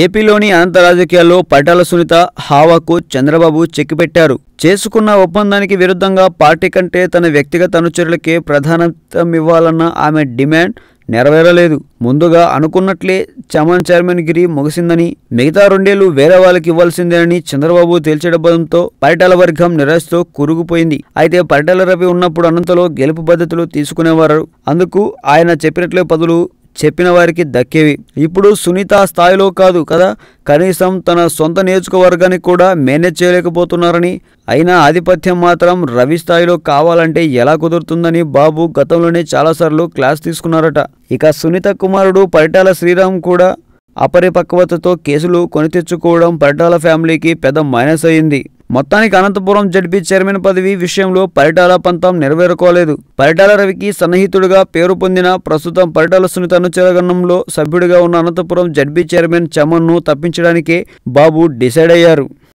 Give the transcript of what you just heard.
ఏపీలోని అనంత రాజకీయాల్లో పటాల సునీత హావాకు చంద్రబాబు చెక్ పెట్టారు చేసుకున్న ఒప్పందానికి విరుద్ధంగా పార్టీ కంటే తన వ్యక్తిగత అనుచరులకే ప్రాధాన్యతమివ్వాలన్న ఆమె డిమాండ్ నెరవేరలేదు. ముందుగా అనుకున్నట్లే చమన్ చైర్మన్ గిరి ముగిసిందని మిగతా రెండేళ్ళు వేరే వాళ్ళకి ఇవ్వాల్సిందేనని చంద్రబాబు తేల్చడంతో పరిటాల వర్గం నిరాశతో కురుగుపోయింది అయితే పరిటాల రవి ఉన్నప్పుడు అనంతలో గెలుపు పద్ధతులు తీసుకునేవారు. అందుకు ఆయన చెప్పినట్లే పదులు చెప్పిన వారికి దక్కేవి. ఇప్పుడు సునీత స్థాయిలో కాదు కదా. కనీసం తన సొంత నియోజకవర్గానికి కూడా మేనేజ్ చేయలేకపోతున్నారని. అయినా ఆధిపత్యం మాత్రం రవి స్థాయిలో కావాలంటే ఎలా కుదురుతుందని బాబు గతంలోనే చాలాసార్లు క్లాస్ తీసుకున్నారట. ఇక సునీత కుమారుడు పరిటాల శ్రీరామ్ కూడా అపరిపక్వతతో కేసులు కొని తెచ్చుకోవడం పరిటాల ఫ్యామిలీకి పెద్ద మైనస్ అయింది. మొత్తానికి అనంతపురం జడ్పీ చైర్మన్ పదవి విషయంలో పరిటాల పంతం నెరవేరుకోలేదు. పరిటాల రవికి సన్నిహితుడిగా పేరు పొందిన ప్రస్తుతం పరిటాల సునీత అనుచరగణంలో సభ్యుడిగా ఉన్న అనంతపురం జడ్పీ చైర్మన్ చమన్ను తప్పించడానికే బాబు డిసైడ్ అయ్యారు.